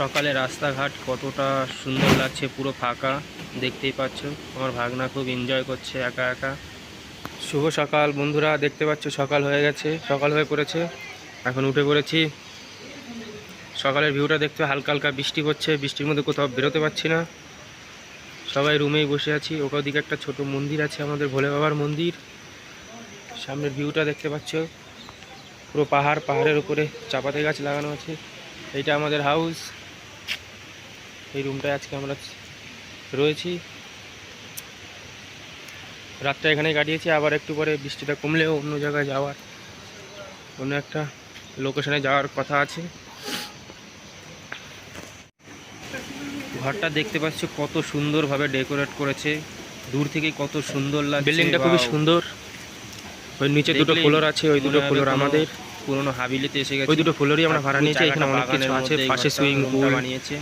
সকালে রাস্তাঘাট কতটা সুন্দর লাগছে, পুরো ফাঁকা, দেখতেই পাচ্ছ। আমার ভাগনা খুব এনজয় করছে একা একা। শুভ সকাল বন্ধুরা, দেখতে পাচ্ছ সকাল হয়ে গেছে, সকাল হয়ে পড়েছে। এখন উঠে পড়েছি। সকালের ভিউটা দেখতে হালকা হালকা বৃষ্টি পড়ছে, বৃষ্টির মধ্যে কোথাও বেরোতে পারছি না। সবাই রুমেই বসে আছি। ওখান দিকে একটা ছোট মন্দির আছে, আমাদের ভোলে বাবার মন্দির। সামনের ভিউটা দেখতে পাচ্ছ। পুরো পাহাড়, পাহাড়ের উপরে চাপাতি গাছ লাগানো আছে। এইটা আমাদের হাউস এই রুমটায় আজকে আমরা রয়েছি। রাতটা এখানে কাটিয়েছি আবার একটু পরে বৃষ্টিটা কমলেও অন্য জায়গায় যাওয়ার অন্য একটা লোকেশনে যাওয়ার কথা আছে। ঘরটা দেখতে পাচ্ছ কত সুন্দরভাবে ডেকোরেট করেছে দূর থেকে কত সুন্দর লাগছে বিল্ডিংটা খুবই সুন্দর। ওই নিচে দুটো ফ্লোর আছে ওই দুটো ফ্লোর আমাদের। পুরোনো হাবিলিতে এসে গেছে। ওই দুটো ফ্লোরই আমরা ভাড়া নিয়েছি এখানে অনেক কিছু আছে পাশে সুইমিং পুল বানিয়েছে।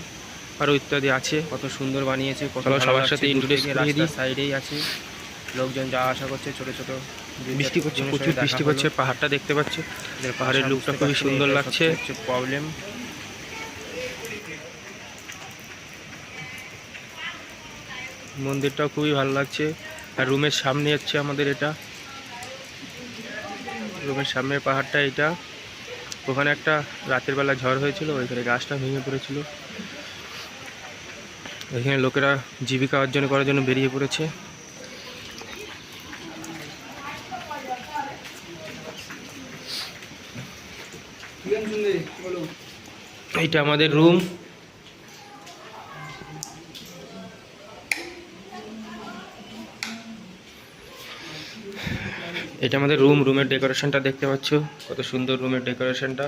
আরও ইত্যাদি আছে। কত সুন্দর বানিয়েছে কত সবার সাথে সাইডেই আছে। লোকজন যাওয়া আসা করছে ছোট ছোট বৃষ্টি করছে প্রচুর বৃষ্টি করছে পাহাড়টা দেখতে পাচ্ছ। পাহাড়ের লুকটা খুবই সুন্দর লাগছে। প্রবলেম মন্দিরটাও খুবই ভালো লাগছে। আর রুমের সামনে হচ্ছে আমাদের এটা। রুমের সামনের পাহাড়টা এটা। ওখানে একটা রাতের বেলা ঝড় হয়েছিল ওইখানে গাছটা ভেঙে পড়েছিল। এখানে লোকেরা জীবিকা অর্জন করার জন্য বেরিয়ে পড়েছে। এইটা আমাদের রুম। এটা আমাদের রুম, রুমের ডেকোরেশনটা দেখতে পাচ্ছ। কত সুন্দর রুমের ডেকোরেশনটা।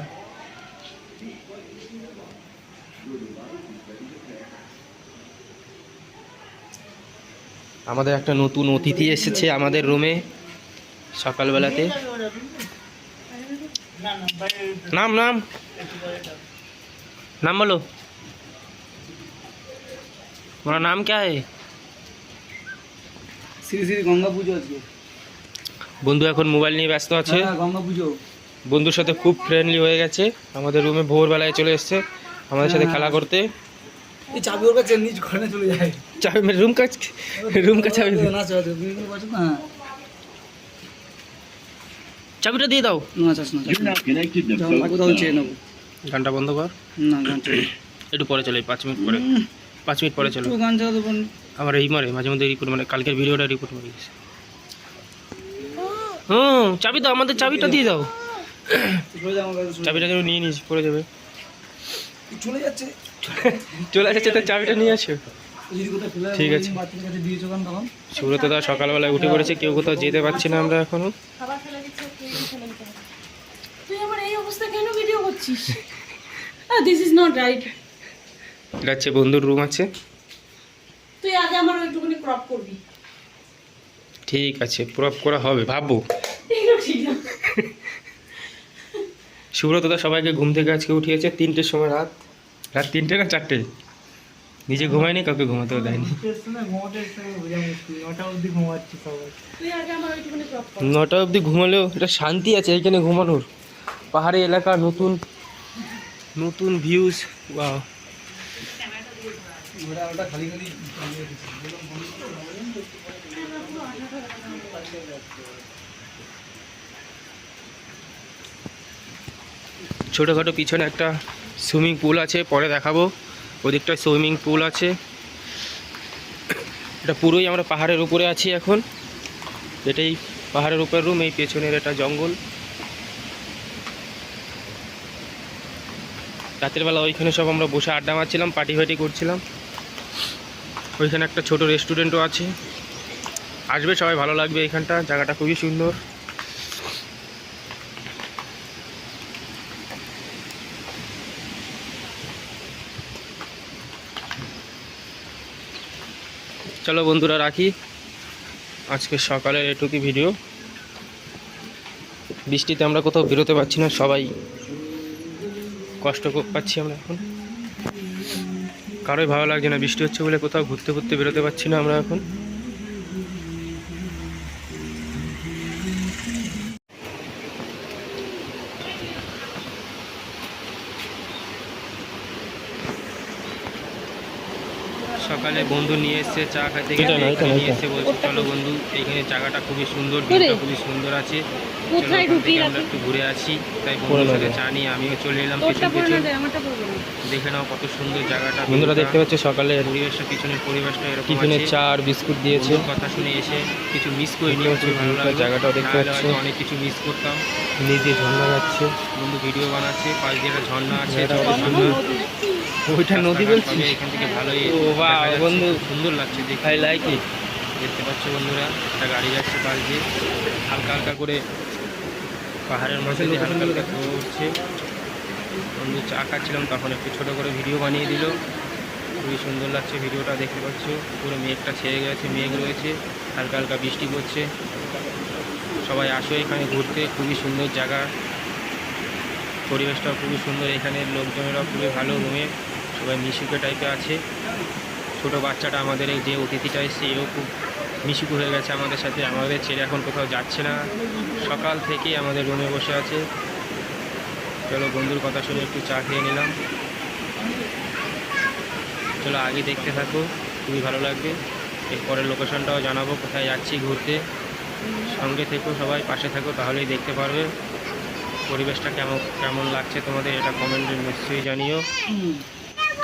আমাদের একটা নতুন অতিথি এসেছে আমাদের রুমে সকালবেলাতে। নাম নাম। নাম বলো। তোমার নাম কে শ্রী শ্রী গঙ্গা পুজো বন্ধু এখন মোবাইল নিয়ে ব্যস্ত আছে। হ্যাঁ, গঙ্গা পুজো। বন্ধুর সাথে খুব ফ্রেন্ডলি হয়ে গেছে। আমাদের রুমে ভোরবেলায় চলে এসছে। আমাদের সাথে হ্যাঁ। খেলা করতে। এই চাবি ওর কাছে নিজ ঘরে চলে যায়। চাবি মেরে রুম কাজ রুম কা চাবি না চাবি না চাবিটা দিয়ে দাও। না চাস না তখন চেয়ে নেব। গানটা বন্ধ কর। না গান একটু পরে চলে পাঁচ মিনিট পরে। পাঁচ মিনিট পরে চলো। গান চালাতে পারেন আমার এই মারে মাঝে মধ্যে রিপোর্ট মানে কালকের ভিডিওটা রিপোর্ট মারে। গেছে হুম চাবি দাও আমাদের চাবিটা দিয়ে দাও। চলে কাছে চলে চাবিটা যেন নিয়ে নিস পড়ে যাবে। চলে যাচ্ছে। চলে আসছে তো চাবিটা নিয়ে আসো। ঠিক আছে। সুব্রত দা সকালবেলায় উঠে পড়েছে কেউ কোথাও যেতে পারছি না আমরা এখনও। এটা হচ্ছে বন্ধুর রুম আছে। তুই আগে আমার ওইটুকুনি ক্রপ করবি। ঠিক আছে প্রপ করা হবে ভাববো। এগুলো সুব্রত দা সবাইকে ঘুম থেকে আজকে উঠিয়েছে তিনটের সময় রাত। রাত তিনটে না চারটে? নিজে ঘুমায়নি, কাউকে ঘুমাতেও দেয়নি। নটা অবধি ঘুমালেও এটা শান্তি আছে এখানে ঘুমানোর। পাহাড়ি এলাকা, নতুন নতুন ভিউজ বা ছোটোখাটো পিছনে একটা সুইমিং পুল আছে, পরে দেখাবো। ওদিকটায় সুইমিং পুল আছে। এটা পুরোই আমরা পাহাড়ের উপরে আছি এখন। এটাই পাহাড়ের উপর রুম এই পেছনের এটা জঙ্গল। রাতের বেলা ওইখানে সব আমরা বসে আড্ডা মারছিলাম পার্টি ফার্টি করছিলাম। ওইখানে একটা ছোট রেস্টুরেন্টও আছে। আসবে, সবাই ভালো লাগবে এখানটা, জায়গাটা খুবই সুন্দর। চলো বন্ধুরা রাখি। আজকে সকালের এটুকুই ভিডিও বৃষ্টিতে আমরা কোথাও বেরোতে পারছি না, সবাই কষ্ট পাচ্ছি আমরা এখন। কারোই ভালো লাগছে না, বৃষ্টি হচ্ছে বলে কোথাও ঘুরতে ঘুরতে বেরোতে পারছি না আমরা এখন। সকালে বন্ধু নিয়ে এসছে চা খাইতে গেলে না, নিয়ে। বলছে চলো বন্ধু এখানে জায়গাটা খুবই সুন্দর। ভিউটা খুবই সুন্দর আছে। চলো আমরা একটু ঘুরে আসি। তাই বন্ধুর সাথে চা নিয়ে আমিও চলে এলাম পেছন পেছন। দেখে নাও কত সুন্দর জায়গাটা বন্ধুরা দেখতে পাচ্ছ সকালে পরিবেশটা পিছনের পরিবেশটা এরকম আছে। চা আর বিস্কুট দিয়েছে। কথা শুনে এসে কিছু মিস করে নিয়ে দেখতে পাচ্ছ ভালো লাগল। জায়গাটাও দেখতে পাচ্ছ। অনেক কিছু মিস করতাম। নিজে ঝর্ণা যাচ্ছে। বন্ধু ভিডিও বানাচ্ছে পাশ দিয়ে একটা ঝর্ণা আছে ঝর্ণা। ওইটা নদী বলছিস? এখান থেকে ভালোই ও যাচ্ছে। বন্ধু। সুন্দর লাগছে দেখতে। আই লাইক ইট দেখতে পাচ্ছ বন্ধুরা একটা গাড়ি যাচ্ছে পাশ দিয়ে। হালকা হালকা করে পাহাড়ের মধ্যে দিয়ে হালকা হালকা ধোয়া উঠছে বন্ধু চা খাচ্ছিলাম তখন একটু ছোট করে ভিডিও বানিয়ে দিল। খুবই সুন্দর লাগছে ভিডিওটা দেখতে পাচ্ছ। পুরো মেঘটা ছেড়ে গেছে মেঘ রয়েছে। হালকা হালকা বৃষ্টি পড়ছে। সবাই আসো এখানে ঘুরতে খুবই সুন্দর জায়গা। পরিবেশটাও খুবই সুন্দর এখানের লোকজনেরাও খুবই ভালো রুমে সবাই মিশুকে টাইপে আছে। ছোট বাচ্চাটা আমাদের এই যে অতিথিটা এসছে, এও খুব মিশুকু হয়ে গেছে আমাদের সাথে। আমাদের ছেড়ে এখন কোথাও যাচ্ছে না। সকাল থেকেই আমাদের রুমে বসে আছে। চলো বন্ধুর কথা শুনে একটু চা খেয়ে নিলাম। চলো আগে দেখতে থাকো, খুবই ভালো লাগবে। এরপরের লোকেশনটাও জানাব, কোথায় যাচ্ছি ঘুরতে। সঙ্গে থেকো সবাই, পাশে থাকো, তাহলেই দেখতে পারবে পরিবেশটা কেমন কেমন লাগছে তোমাদের, এটা কমেন্টে নিশ্চয়ই জানিও।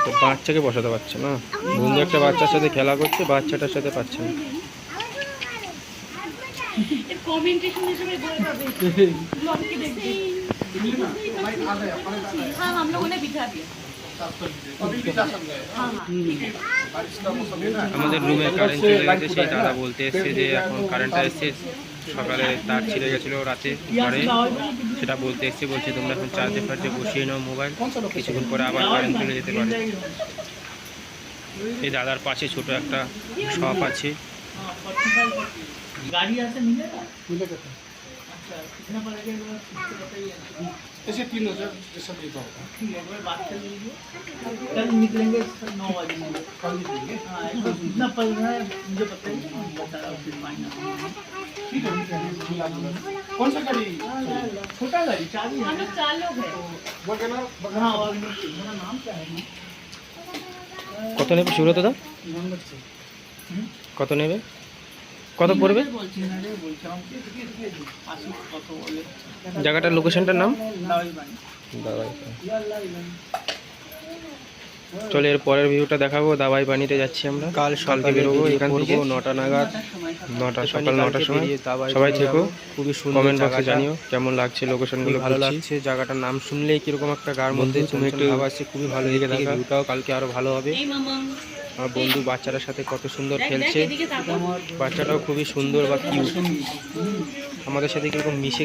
তো বাচ্চাকে বসাতে পারছে না। বন্ধু একটা বাচ্চার সাথে খেলা করছে বাচ্চাটার সাথে পাচ্ছে না। আমাদের রুমে কারেন্ট চলে গেছে সেই দাদা বলতে এসছে যে এখন কারেন্টটা এসছে। সকালে তার ছিঁড়ে গেছিলো রাতে ঘরে সেটা বলতে এসছে বলছে তোমরা এখন চার্জে ফার্জে বসিয়ে নাও মোবাইল কিছুক্ষণ পরে আবার কারেন্ট চলে যেতে পারে এই দাদার পাশে ছোট একটা শপ আছে गाड़ी ऐसे मिलेगा मिलेगा अच्छा कितना पड़ेगा एक बार इसको बताइए ऐसे तीन हजार जैसा देता होगा ठीक है एक बार बात कर लीजिए कल निकलेंगे सर नौ बजे कल निकलेंगे हाँ एक बार कितना पड़ रहा है मुझे बताइए मैं बता रहा हूँ फिर फाइनल ठीक है ठीक है कौन सा गाड़ी छोटा गाड़ी चाबी हम लोग चार लोग हैं बगना हाँ और मेरा नाम क्या है কত নেবে সুব্রত দা नंबर से কত নেবে কত পড়বে বলছি না রে বলছিলাম আসি কত বলে জায়গাটার লোকেশনটার নাম দাওয়াই বানি দাবাই চলো এর পরের ভিউটা দেখাবো দাবাই পানিতে যাচ্ছি আমরা। কাল সকালে বেরোবো এখান থেকে। নটা নাগাদ। নটা সকাল নটার সময়। সবাই থেকো খুবই সুন্দর কমেন্ট বক্সে জানিও কেমন লাগছে লোকেশনগুলো ভালো লাগছে জায়গাটার নাম শুনলেই কীরকম একটা গার মধ্যে তুমি একটু আসছে খুবই ভালো লেগে থাকে ভিউটাও কালকে আরও ভালো হবে। আমার বন্ধু বাচ্চাটার সাথে কত সুন্দর দেখ দেখ খেলছে। বাচ্চাটাও খুবই সুন্দর বা কিউট আমাদের সাথে কীরকম মিশে